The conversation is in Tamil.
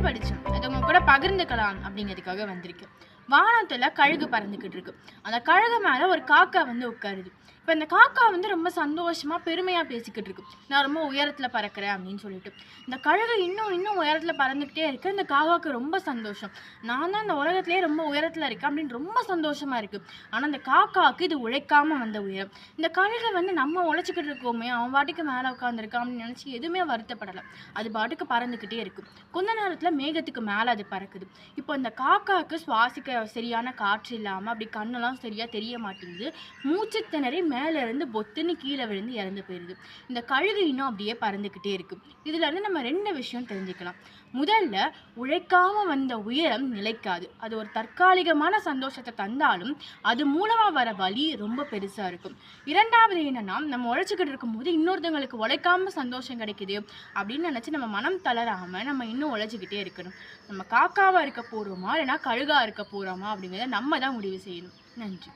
படித்தோம் அது உங்க கூட பகிர்ந்துக்கலாம் அப்படிங்கிறதுக்காக வந்திருக்கு. வானத்தில் கழுகு பறந்துக்கிட்டு இருக்கு. அந்த கழுகு மேலே ஒரு காக்கா வந்து உட்காருது. இப்போ இந்த காக்கா வந்து ரொம்ப சந்தோஷமாக பெருமையாக பேசிக்கிட்டு இருக்கு. நான் ரொம்ப உயரத்தில் பறக்கிறேன் அப்படின்னு சொல்லிட்டு. இந்த கழுகு இன்னும் இன்னும் உயரத்தில் பறந்துக்கிட்டே இருக்குது இந்த காக்காவுக்கு ரொம்ப சந்தோஷம். நான் தான் இந்த உலகத்துலேயே ரொம்ப உயரத்தில் இருக்கேன் அப்படின்னு ரொம்ப சந்தோஷமாக இருக்குது ஆனால் இந்த காக்காவுக்கு இது உழைக்காமல் வந்த உயரம். இந்த கழுகு வந்து நம்ம உழைச்சிக்கிட்டு இருக்கோமே அவன் பாட்டுக்கு மேலே உட்காந்துருக்கான் அப்படின்னு நினச்சி எதுவுமே வருத்தப்படலை. அது பாட்டுக்கு பறந்துக்கிட்டே இருக்கு. கொஞ்ச நேரத்தில் மேகத்துக்கு மேலே அது பறக்குது. இப்போ இந்த காக்காவுக்கு சுவாசிக்க சரியான காற்று இல்லாமல் அப்படி கண்ணெல்லாம் சரியாக தெரிய மாட்டேங்குது. மூச்சு திணறி மே இருந்து பொத்துன்னு கீழே விழுந்து இறந்து போயிடுது இந்த கழுகு இன்னும் அப்படியே பறந்துக்கிட்டே இருக்குது இதுல இருந்து நம்ம ரெண்டு விஷயம் தெரிஞ்சுக்கலாம். முதல்ல உழைக்காமல் வந்த உயரம் நிலைக்காது. அது ஒரு தற்காலிகமான சந்தோஷத்தை தந்தாலும் அது மூலமாக வர வலி ரொம்ப பெருசாக இருக்கும். இரண்டாவது என்னன்னா நம்ம உழைச்சிக்கிட்டு இருக்கும்போது இன்னொருத்தவங்களுக்கு உழைக்காமல் சந்தோஷம் கிடைக்குது அப்படின்னு நினச்சி நம்ம மனம் தளராமல் நம்ம இன்னும் உழைச்சிக்கிட்டே இருக்கணும். நம்ம காக்காவாக இருக்க போகிறோமா இல்லைன்னா கழுகா இருக்க போகிறோமா அப்படிங்கிறத நம்ம தான் முடிவு செய்யணும். நன்றி.